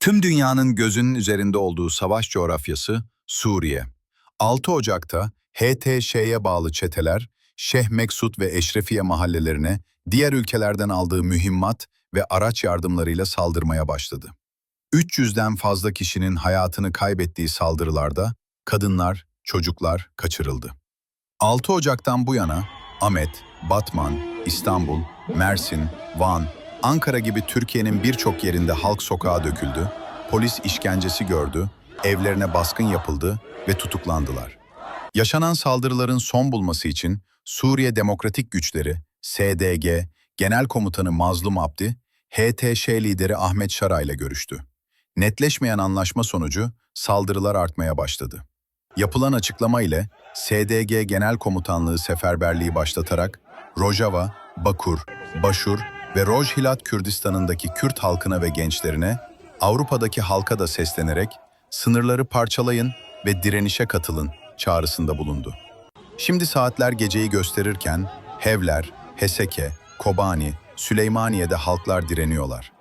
Tüm dünyanın gözünün üzerinde olduğu savaş coğrafyası Suriye. 6 Ocak'ta HTŞ'ye bağlı çeteler, Şeyh Meksut ve Eşrefiye mahallelerine diğer ülkelerden aldığı mühimmat ve araç yardımlarıyla saldırmaya başladı. 300'den fazla kişinin hayatını kaybettiği saldırılarda kadınlar, çocuklar kaçırıldı. 6 Ocak'tan bu yana Ahmet, Batman, İstanbul, Mersin, Van, Ankara gibi Türkiye'nin birçok yerinde halk sokağa döküldü, polis işkencesi gördü, evlerine baskın yapıldı ve tutuklandılar. Yaşanan saldırıların son bulması için Suriye Demokratik Güçleri, SDG, Genel Komutanı Mazlum Abdi, HTŞ lideri Ahmet Şara ile görüştü. Netleşmeyen anlaşma sonucu saldırılar artmaya başladı. Yapılan açıklama ile SDG Genel Komutanlığı seferberliği başlatarak Rojava, Bakur, Başur ve Rojhilat Kürdistan'ındaki Kürt halkına ve gençlerine, Avrupa'daki halka da seslenerek sınırları parçalayın ve direnişe katılın çağrısında bulundu. Şimdi saatler geceyi gösterirken Hevler, Heseke, Kobani, Süleymaniye'de halklar direniyorlar.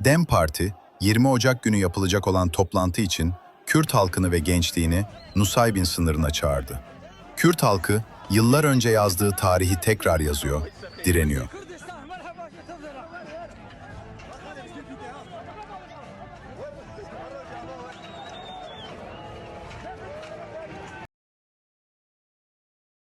Dem Parti, 20 Ocak günü yapılacak olan toplantı için Kürt halkını ve gençliğini Nusaybin sınırına çağırdı. Kürt halkı yıllar önce yazdığı tarihi tekrar yazıyor, direniyor.